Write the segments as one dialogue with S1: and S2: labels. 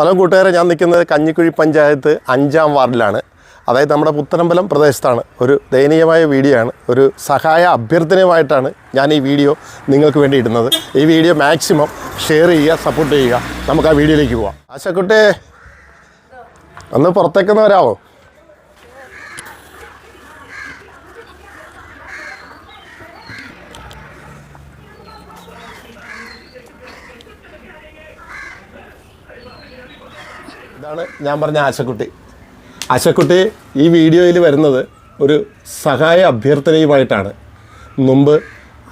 S1: Hello കൂട്ടുകാരെ ഞാൻ നിൽക്കുന്നത് കഞ്ഞിക്കുഴി പഞ്ചായത്ത് അഞ്ചാം വാർഡിലാണ്. അതായത് നമ്മുടെ പുത്തനമ്പലം പ്രദേശത്താണ്. ഒരു ദയനീയമായ വീഡിയോ ആണ്. ഒരു സഹായ അഭ്യർത്ഥനയുമായിട്ടാണ് ഞാൻ ഈ വീഡിയോ നിങ്ങൾക്ക് വേണ്ടി ഇടുന്നത്. ഈ വീഡിയോ മാക്സിമം ഷെയർ ചെയ്യുക സപ്പോർട്ട് ചെയ്യുക. നമുക്ക് ആ വീഡിയോയിലേക്ക് പോവാം. ആശക്കുട്ടേ ഒന്ന് പുറത്തേക്കൊന്ന് വരാമോ ഇതാണ് ഞാൻ പറഞ്ഞ ആശക്കുട്ടി. ആശക്കുട്ടി ഈ വീഡിയോയിൽ വരുന്നത് ഒരു സഹായ അഭ്യർത്ഥനയുമായിട്ടാണ്. മുമ്പ്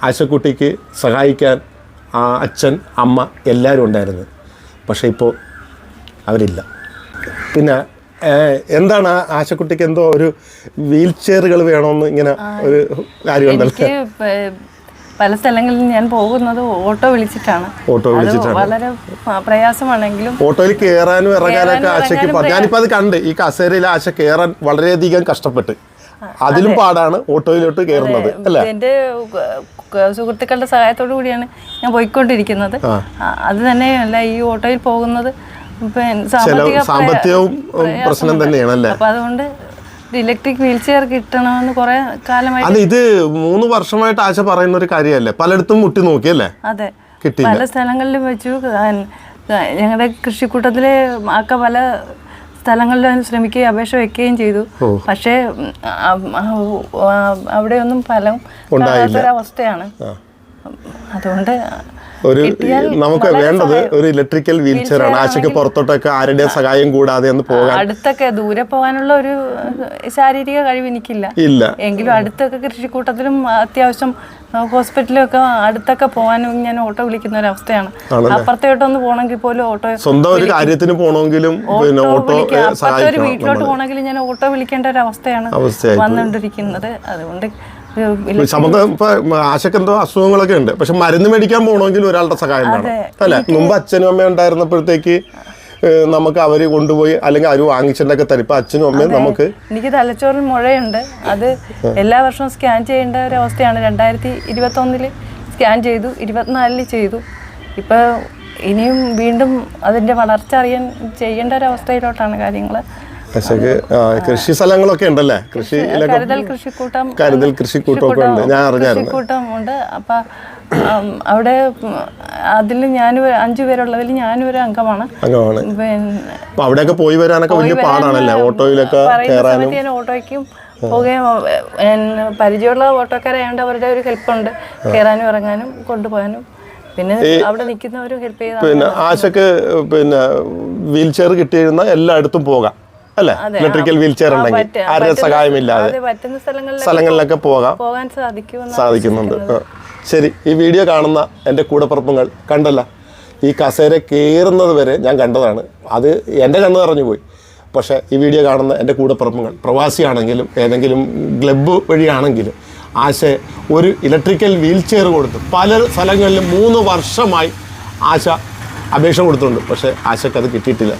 S1: ആശക്കുട്ടിക്ക് സഹായിക്കാൻ ആ അച്ഛൻ അമ്മ എല്ലാവരും ഉണ്ടായിരുന്നു. പക്ഷേ ഇപ്പോൾ അവരില്ല. പിന്നെ എന്താണ് ആ ആശക്കുട്ടിക്ക് എന്തോ ഒരു വീൽ ചെയറുകൾ വേണമെന്ന് ഇങ്ങനെ ഒരു കാര്യമുണ്ടല്ലോ?
S2: പല സ്ഥലങ്ങളിൽ ഞാൻ പോകുന്നത് ഓട്ടോ വിളിച്ചിട്ടാണ്.
S1: ഓട്ടോ വിളിച്ചിട്ടാണ്.
S2: വളരെ പ്രയാസമാണെങ്കിലും
S1: ഓട്ടോയിൽ കയറാനും ഇറങ്ങാനൊക്കെ ആശയ്ക്ക് ഞാനിപ്പോ അത് കണ്ട് ഈ കസേരയിൽ ആശ കയറാൻ വളരെയധികം കഷ്ടപ്പെട്ട്. അതിലും പാടാണ് ഓട്ടോയിലോട്ട് കയറുന്നത് അല്ലേ?
S2: എന്റെ സുഹൃത്തുക്കളുടെ സഹായത്തോടു കൂടിയാണ് ഞാൻ പോയിക്കൊണ്ടിരിക്കുന്നത്. അത് തന്നെയല്ല ഈ ഓട്ടോയിൽ പോകുന്നത്.
S1: സാമ്പത്തികവും പ്രശ്നം തന്നെയാണ് അല്ലേ?
S2: അപ്പൊ അതുകൊണ്ട് ഇലക്ട്രിക് വീൽ ചെയർ കിട്ടണമെന്ന് കുറെ കാലമായി
S1: അല്ല ഇത് മൂന്ന് വർഷമായിട്ട് ആശ പറയുന്ന ഒരു കാര്യമല്ലേ? പലയിടത്തും മുട്ടി നോക്കിയല്ലേ?
S2: അതെ. പല സ്ഥലങ്ങളിലും വെച്ചു. ഞങ്ങളുടെ കൃഷിക്കൂട്ടത്തിലെ ആക്ക പല സ്ഥലങ്ങളിലും ശ്രമിക്കുകയും അപേക്ഷ വെക്കുകയും ചെയ്തു. പക്ഷേ അവിടെയൊന്നും ഫലം അവസ്ഥയാണ് അതുകൊണ്ട്
S1: ഒരു നമുക്ക് വേണ്ടത് ഒരു ഇലക്ട്രിക്കൽ വീൽ ചെയർ ആണ് ആശയ്ക്ക് പുറത്തോട്ടൊക്കെ ആരുടെയും സഹായം കൂടാതെ ഒന്ന് പോകാൻ.
S2: അടുത്തൊക്കെ ദൂരെ പോകാനുള്ള ഒരു ശാരീരിക കഴിവ് എനിക്കില്ല.
S1: ഇല്ല.
S2: എങ്കിലും അടുത്തൊക്കെ കൃഷിക്കൂട്ടത്തിലും അത്യാവശ്യം ഹോസ്പിറ്റലൊക്കെ അടുത്തൊക്കെ പോകാനും ഞാൻ ഓട്ടോ വിളിക്കുന്ന ഒരു അവസ്ഥയാണ്. അപ്പുറത്തോട്ടൊന്ന് പോകണമെങ്കിൽ പോലും ഓട്ടോ
S1: സ്വന്തം ഒരു കാര്യത്തിന് പോകണമെങ്കിലും പിന്നെ ഓട്ടോ
S2: അപ്പുറത്തെ ഒരു വീട്ടിലോട്ട് പോകണമെങ്കിലും ഞാൻ ഓട്ടോ വിളിക്കേണ്ട ഒരു അവസ്ഥയാണ് വന്നുകൊണ്ടിരിക്കുന്നത്. അതുകൊണ്ട്
S1: നമുക്ക് ആശക്ക് എന്തോ അസുഖങ്ങളൊക്കെ ഉണ്ട്. പക്ഷെ മരുന്ന് മേടിക്കാൻ പോകണമെങ്കിൽ ഒരാളുടെ സഹായം വേണം. അല്ലെ? മുമ്പ് അച്ഛനും അമ്മയും ഉണ്ടായിരുന്നപ്പോഴത്തേക്ക് നമുക്ക് അവർ കൊണ്ടുപോയി അല്ലെങ്കിൽ അവർ വാങ്ങിച്ചിട്ടൊക്കെ തരും ഇപ്പൊ അച്ഛനും അമ്മയും നമുക്ക്
S2: എനിക്ക് തലച്ചോറിൽ മുഴയുണ്ട്. അത് എല്ലാ വർഷവും സ്കാൻ ചെയ്യേണ്ട ഒരു അവസ്ഥയാണ്. രണ്ടായിരത്തി ഇരുപത്തി ഒന്നിൽ സ്കാൻ ചെയ്തു ഇരുപത്തിനാലിൽ ചെയ്തു. ഇപ്പൊ ഇനിയും വീണ്ടും അതിന്റെ വളർച്ച അറിയാൻ ചെയ്യേണ്ട ഒരു അവസ്ഥയിലോട്ടാണ് കാര്യങ്ങൾ
S1: ആശക്ക് ആ, കൃഷി സ്ഥലങ്ങളൊക്കെ ഉണ്ടല്ലേ? കൃഷി
S2: കരുതൽ കൃഷിക്കൂട്ടം
S1: കരുതൽ ഉണ്ട്. ഞാൻ അറിഞ്ഞായിരുന്നു.
S2: കൃഷിക്കൂട്ടം ഉണ്ട്. അപ്പം അവിടെ അതിൽ ഞാൻ അഞ്ചു പേരുള്ളതിൽ ഞാനും ഒരു അംഗമാണ്.
S1: അംഗമാണ്.
S2: പിന്നെ
S1: അവിടെയൊക്കെ പോയി വരാനൊക്കെ വലിയ പാടാണല്ലേ? ഓട്ടോയിലൊക്കെ
S2: ഓട്ടോയ്ക്കും പോകുകയും പരിചയമുള്ള ഓട്ടോക്കാരായതുകൊണ്ട് അവരുടെ ഒരു ഹെൽപ്പുണ്ട്. കയറാനും ഇറങ്ങാനും കൊണ്ടുപോകാനും. പിന്നെ അവിടെ നിൽക്കുന്നവരും ഹെൽപ്പ് ചെയ്താൽ
S1: പിന്നെ ആശക്ക് പിന്നെ വീൽ ചെയർ കിട്ടിയിരുന്ന എല്ലായിടത്തും പോകാം. അല്ലേ? ഇലക്ട്രിക്കൽ വീൽ ചെയർ ഉണ്ടെങ്കിൽ ആരുടെ സഹായമില്ലാതെ സ്ഥലങ്ങളിലൊക്കെ പോകാം. സാധിക്കുന്നുണ്ട്. ശരി ഈ വീഡിയോ കാണുന്ന എന്റെ കൂടപ്പുറപ്പുകൾ കണ്ടല്ല. ഈ കസേര കയറുന്നത് വരെ ഞാൻ കണ്ടതാണ്. അത് എന്റെ കണ്ണ് നിറഞ്ഞു പോയി. പക്ഷേ ഈ വീഡിയോ കാണുന്ന എന്റെ കൂടപ്പുറപ്പുകൾ പ്രവാസിയാണെങ്കിലും ഏതെങ്കിലും ക്ലബ്ബ് വഴിയാണെങ്കിലും ആശ ഒരു ഇലക്ട്രിക്കൽ വീൽ ചെയർ കൊടുത്ത് പല സ്ഥലങ്ങളിലും മൂന്ന് വർഷമായി ആശ അപേക്ഷ കൊടുത്തിട്ടുണ്ട്. പക്ഷേ ആശയ്ക്ക് അത് കിട്ടിയിട്ടില്ല.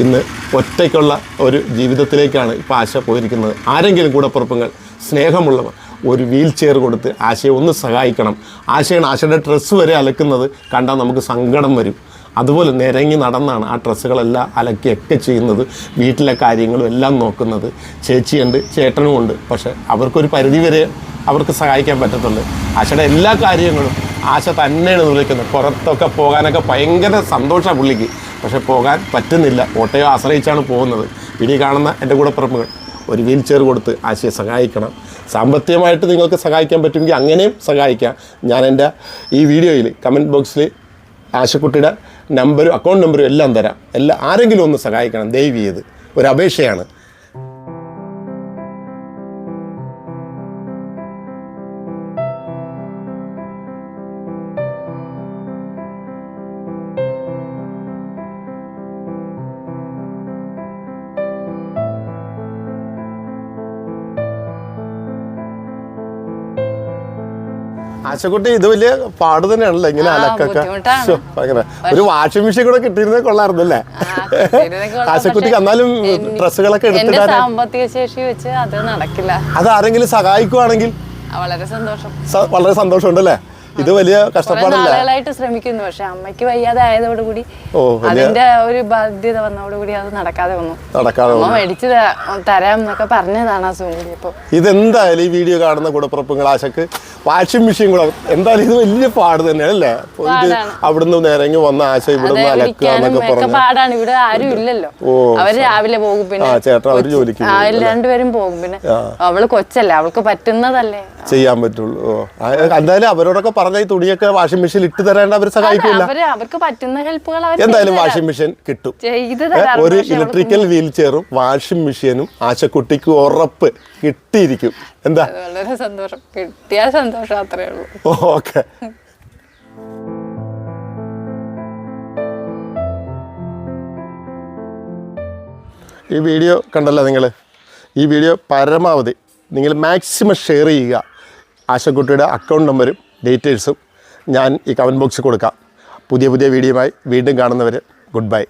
S1: ഇന്ന് ഒറ്റയ്ക്കുള്ള ഒരു ജീവിതത്തിലേക്കാണ് ഇപ്പോൾ ആശ പോയിരിക്കുന്നത്. ആരെങ്കിലും കൂടപ്പുറപ്പുകൾ സ്നേഹമുള്ളവർ ഒരു വീൽ ചെയർ കൊടുത്ത് ആശയെ ഒന്ന് സഹായിക്കണം. ആശയാണ് ആശയുടെ ഡ്രസ്സ് വരെ അലക്കുന്നത് കണ്ടാൽ നമുക്ക് സങ്കടം വരും. അതുപോലെ നിരങ്ങി നടന്നാണ് ആ ഡ്രസ്സുകളെല്ലാം അലക്കിയൊക്കെ ചെയ്യുന്നത് വീട്ടിലെ കാര്യങ്ങളും എല്ലാം നോക്കുന്നത്. ചേച്ചിയുണ്ട് ചേട്ടനും ഉണ്ട് പക്ഷേ അവർക്കൊരു പരിധി വരെ അവർക്ക് സഹായിക്കാൻ പറ്റത്തുള്ളൂ. ആശയുടെ എല്ലാ കാര്യങ്ങളും ആശ തന്നെയാണ് വിളിക്കുന്നത് പുറത്തൊക്കെ പോകാനൊക്കെ ഭയങ്കര സന്തോഷമാണ് പുള്ളിക്ക്. പക്ഷെ പോകാൻ പറ്റുന്നില്ല. ഓട്ടോയെ ആശ്രയിച്ചാണ് പോകുന്നത്. ഇനി കാണുന്ന എന്റെ കൂടെ പുറമുകൾ ഒരു വീൽ ചെയർ കൊടുത്ത് ആശയെ സഹായിക്കണം. സാമ്പത്തികമായിട്ട് നിങ്ങൾക്ക് സഹായിക്കാൻ പറ്റുമെങ്കിൽ അങ്ങനെയും സഹായിക്കാം. ഞാൻ എന്റെ ഈ വീഡിയോയിൽ കമന്റ് ബോക്സിൽ ആശക്കുട്ടിയുടെ നമ്പരും അക്കൗണ്ട് നമ്പരും എല്ലാം തരാം. എല്ലാ ആരെങ്കിലും ഒന്ന് സഹായിക്കണം. ദയവ് ചെയ്ത്. ഒരു അപേക്ഷയാണ്. ആശക്കുട്ടി ഇത് വലിയ പാട് തന്നെയാണല്ലോ ഇങ്ങനെ അലക്കൊക്കെ. അങ്ങനെ. ഒരു വാഷിംഗ് മെഷീൻ കൂടെ കിട്ടിയിരുന്നേ
S3: കൊള്ളായിരുന്നു അല്ലേ.
S1: ആശക്കുട്ടിക്ക് എന്നാലും ഡ്രസ്സുകളൊക്കെ എടുത്തിട്ട്
S3: സാമ്പത്തിക ശേഷി വെച്ച് അത് നടക്കില്ല.
S1: അത് ആരെങ്കിലും സഹായിക്കുവാണെങ്കിൽ
S3: വളരെ സന്തോഷം.
S1: വളരെ സന്തോഷമുണ്ടല്ലേ? ഇത് വലിയ കഷ്ടപ്പാടല്ല.
S2: ശ്രമിക്കുന്നു. പക്ഷെ അമ്മയ്ക്ക് വയ്യാതെ ആയതോടുകൂടി അതിന്റെ ഒരു ബാധ്യത വന്നതോടുകൂടി അത് നടക്കാതെ വന്നു.
S1: നടക്കാതെ
S2: മേടിച്ച് തരാം എന്നൊക്കെ പറഞ്ഞതാണ് ആ സൂര്യ
S1: ഇതെന്തായാലും ഈ വീഡിയോ കാണുന്ന കുടപ്പുറപ്പുകൾ ആശക്ക് വാഷിംഗ് മെഷീൻ കൂടെ എന്തായാലും ഇത് വലിയ പാട് തന്നെയാണ് അല്ലേ? ഇത്. അവിടുന്ന് നേരങ്ങി വന്ന ആശ ഇവിടുന്ന് അലക്കുക എന്നൊക്കെ പറഞ്ഞു.
S2: പാടാണ്. ഇവിടെ ആരും ഇല്ലല്ലോ.
S1: അവർ
S2: അവർ രാവിലെ പോകും പിന്നെ.
S1: ചേട്ടാ അവർ ജോലിക്ക്
S2: രണ്ടുപേരും പോകും പിന്നെ. അവൾ കൊച്ചല്ലേ അവൾക്ക് പറ്റുന്നതല്ലേ.
S1: ചെയ്യാൻ പറ്റുള്ളൂ. എന്തായാലും അവരോടൊക്കെ പറഞ്ഞ ഈ തുണിയൊക്കെ വാഷിംഗ് മെഷീൻ ഇട്ട് തരാണ്ട് അവർ സഹായിക്കില്ല
S2: അവർക്ക് പറ്റുന്ന ഹെൽപ്പുകൾ
S1: എന്തായാലും വാഷിംഗ് മെഷീൻ കിട്ടും. ഒരു ഇലക്ട്രിക്കൽ വീൽ ചെയറും വാഷിംഗ് മെഷീനും ആശക്കുട്ടിക്ക് ഉറപ്പ് കിട്ടിയിരിക്കും. എന്താ?
S2: വളരെ സന്തോഷം. കിട്ടിയാൽ സന്തോഷം അത്രേ ഉള്ളൂ.
S1: ഓക്കെ. ഈ വീഡിയോ കണ്ടല്ലോ നിങ്ങൾ ഈ വീഡിയോ പരമാവധി നിങ്ങൾ മാക്സിമം ഷെയർ ചെയ്യുക. ആശക്കുട്ടിയുടെ അക്കൗണ്ട് നമ്പരും ഡീറ്റെയിൽസും ഞാൻ ഈ കമന്റ് ബോക്സിൽ കൊടുക്കാം. പുതിയ പുതിയ വീഡിയോയുമായി വീണ്ടും കാണുന്നവർ ഗുഡ് ബൈ